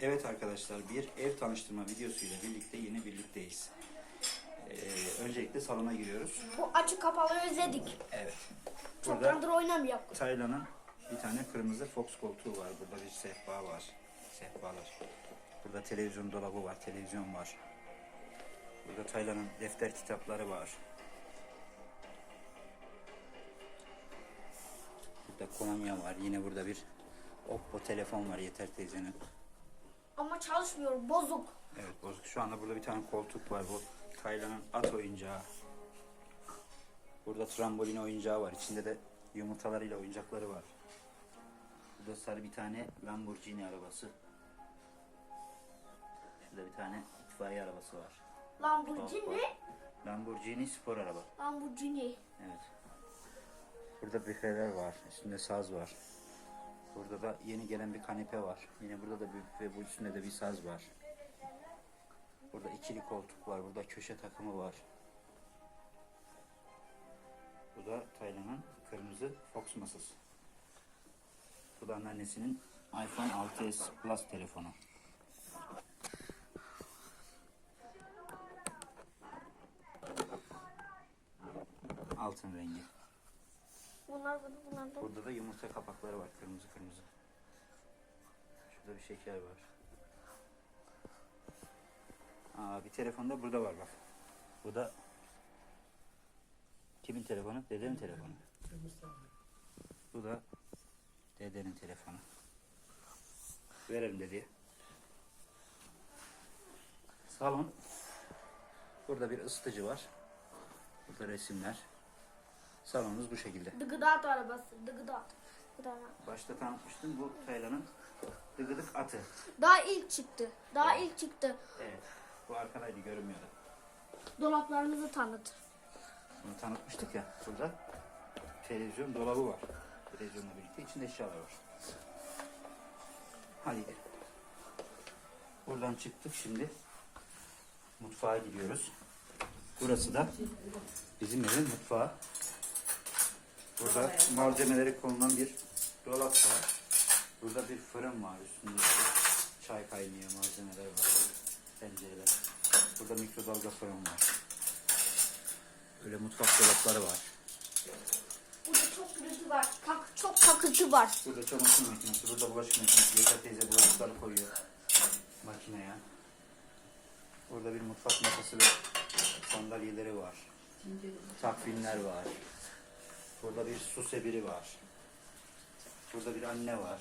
Evet arkadaşlar bir ev tanıştırma videosuyla birlikte yine birlikteyiz. Ee, öncelikle salona giriyoruz. Bu açık kapalı özledik. Evet. Burada Çoktandır oynamıyor. Taylan'ın bir tane kırmızı Fox koltuğu var. Burada bir sehpa var. Sehpalar. Burada televizyon dolabı var. Televizyon var. Burada Taylan'ın defter kitapları var. Burada kolonya var. Yine burada bir Oppo telefon var Yeter teyzenin. Ama çalışmıyor. Bozuk. Evet bozuk. Şu anda burada bir tane koltuk var. Bu Taylan'ın at oyuncağı. Burada trambolin oyuncağı var. İçinde de yumurtalarıyla oyuncakları var. Burada sarı bir tane Lamborghini arabası. Şurada bir tane itfaiye arabası var. Lamborghini. Lamborghini spor araba. Lamborghini. Evet. Burada büfeler var. Üstünde saz var. Burada da yeni gelen bir kanepe var. Yine burada da bir ve bu üstünde de bir saz var. Burada ikili koltuk var. Burada köşe takımı var. Bu da Taylan'ın kırmızı Fox masası. Bu da anneannesinin iPhone 6s Plus telefonu. Altın rengi. Bunlar burada, bunlar da. Burada da yumurta kapakları var kırmızı kırmızı. Şurada bir şeker var. Aa, bir telefon da burada var bak. Bu da kimin telefonu? Dedemin telefonu. Bu da dedenin telefonu. Verelim dedeye. Salon. Burada bir ısıtıcı var. Burada resimler. Salonumuz bu şekilde. Dıgıdat arabası. Dıgıdat. Başta tanıtmıştım bu Taylan'ın dıgıdık atı. Daha ilk çıktı. Daha ilk çıktı. Evet. Bu arkadaydı görünmüyordu. Dolaplarımızı tanıt. Bunu tanıtmıştık ya. Burada televizyon dolabı var. Televizyonla birlikte içinde eşyalar var. Hadi gidelim. Buradan çıktık şimdi. Mutfağa gidiyoruz. Burası da bizim evin mutfağı. Burada malzemeleri konulan bir dolap var. Burada bir fırın var üstünde çay kaynıyor malzemeler var. Tencereler. Burada mikrodalga fırın var. Böyle mutfak dolapları var. Burada çok gürültü var. Tak, çok takıntı var. Burada çamaşır makinesi, burada bulaşık makinesi. Yeter teyze bulaşıkları koyuyor makineye. Burada bir mutfak masası ve sandalyeleri var. Takvimler var. Burada bir su sebiri var. Burada bir anne var.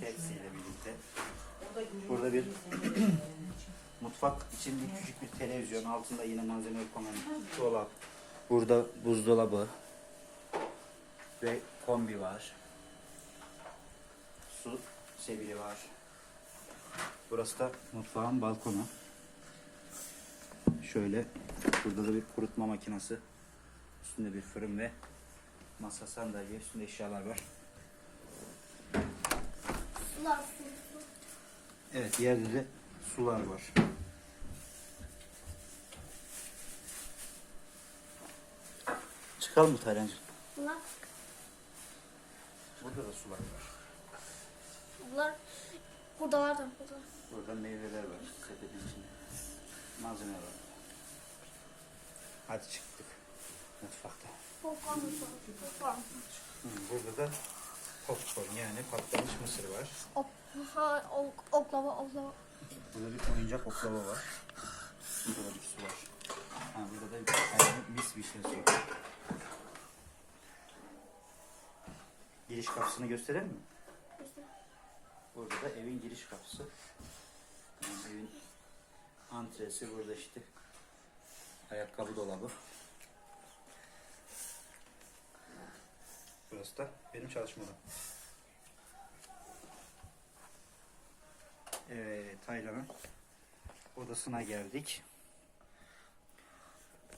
Tepsiyle birlikte. Burada bir mutfak için bir küçük bir televizyon. Altında yine malzeme konan dolap. Burada buzdolabı ve kombi var. Su sebili var. Burası da mutfağın balkonu. Şöyle burada da bir kurutma makinesi. Üstünde bir fırın ve masa sandalye üstünde eşyalar var. Sular, su. Evet yerde de sular var. Çıkalım mı Taylancığım? Bunlar, Burada da sular var. bunlar buradalar da burada. Burada meyveler var sepetin içinde. Malzeme var. Hadi çıktık. Mutfakta. Popcorn Burada da popcorn yani patlamış mısır var. Ha, ok, oklava, oklava. Burada bir oyuncak oklava var. Burada da bir su var. Ha, burada da bir tane mis vişnesi var. Giriş kapısını gösterelim mi? İşte Burada da evin giriş kapısı. Yani evin antresi burada işte. Ayakkabı dolabı. Burası da benim çalışma. Evet, Taylan'ın odasına geldik.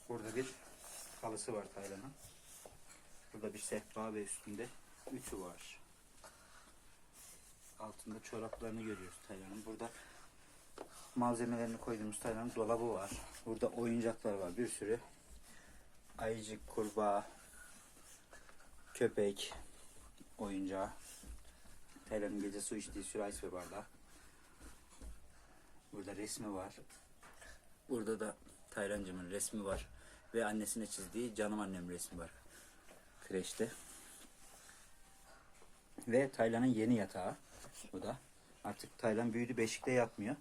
Burada bir halısı var Taylan'ın. Burada bir sehpa ve üstünde ütü var. Altında çoraplarını görüyoruz Taylan'ın. Burada malzemelerini koyduğumuz Taylan'ın dolabı var. Burada oyuncaklar var bir sürü. Ayıcık, kurbağa, köpek oyuncağı. Taylan'ın gece su içtiği sürahisi ve bardağı. Burada resmi var. Burada da Taylancımın resmi var. Ve annesine çizdiği canım annem resmi var. Kreşte. Ve Taylan'ın yeni yatağı. Bu da. Artık Taylan büyüdü beşikte yatmıyor.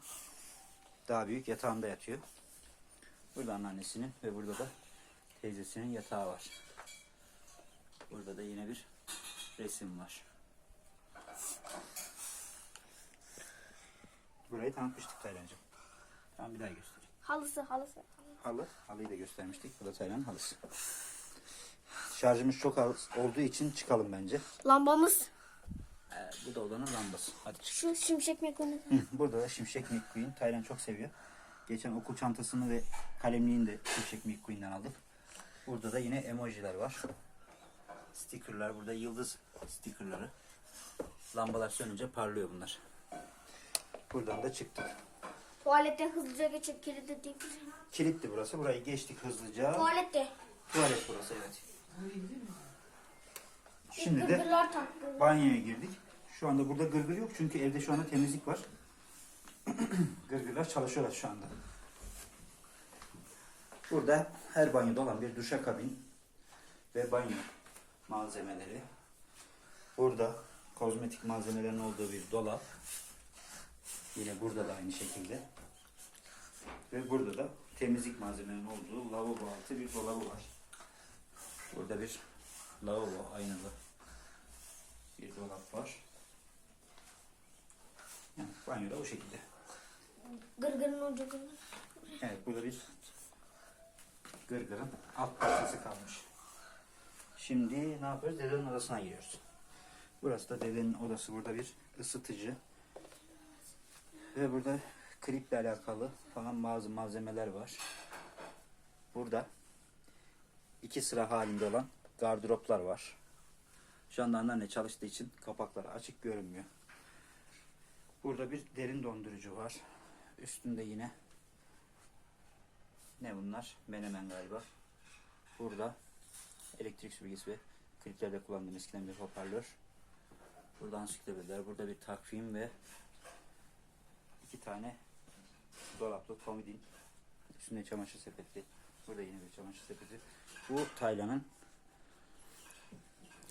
Daha büyük yatağında yatıyor. Burada anneannesinin ve burada da teyzesinin yatağı var. Burada da yine bir resim var. Burayı tanıtmıştık Taylancığım. Tamam bir daha göstereyim. Halısı halısı. Halı. Halıyı da göstermiştik. Bu da Taylan'ın halısı. Şarjımız çok az olduğu için çıkalım bence. Lambamız. Ee, bu da odanın lambası. Hadi çık. Şu şimşek. Hı, Burada da Şimşek McQueen. Taylan çok seviyor. Geçen okul çantasını ve kalemliğini de Şimşek McQueen'den aldık. Burada da yine emojiler var. Stickerlar. Burada yıldız stickerları. Lambalar sönünce parlıyor bunlar. Buradan da çıktık. Tuvalete hızlıca geçip kilidi değil. Kilitli burası. Burayı geçtik hızlıca. Tuvalette. Tuvalet burası evet. Şimdi de Gırgırlar banyoya girdik. Şu anda burada gırgır yok çünkü evde şu anda temizlik var. Gırgırlar çalışıyorlar şu anda. Burada her banyoda olan bir duşakabin ve banyo malzemeleri. Burada kozmetik malzemelerin olduğu bir dolap. Yine burada da aynı şekilde. Ve burada da temizlik malzemelerinin olduğu lavabo altı bir dolabı var. Burada bir lavabo aynalı bir dolap var. Yani banyoda o şekilde. Gırgırın ucu gırgır. Evet burada bir gırgırın alt parçası kalmış. Şimdi ne yapıyoruz? Dedenin odasına giriyoruz. Burası da dedenin odası. Burada bir ısıtıcı. Ve burada kliple alakalı falan bazı malzemeler var. Burada iki sıra halinde olan gardıroplar var. Şu anda anneanne çalıştığı için kapakları açık görünmüyor. Burada bir derin dondurucu var. Üstünde yine ne bunlar? Menemen galiba. Burada elektrik süpürgesi ve kliplerde kullandığım eskiden bir hoparlör. Burada ansiklopediler. Burada bir takvim ve iki tane dolaplı komodin. Üstünde çamaşır sepeti. Burada yine bir çamaşır sepeti. Bu Taylan'ın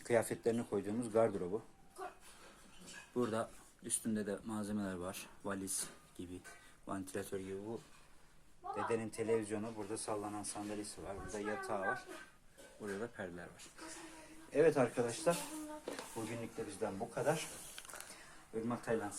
kıyafetlerini koyduğumuz gardırobu. Burada üstünde de malzemeler var. Valiz gibi, vantilatör gibi bu. Dedenin televizyonu, burada sallanan sandalyesi var. Burada yatağı var. Burada da perdeler var. Evet arkadaşlar, bugünlük de bizden bu kadar. Irmak Taylan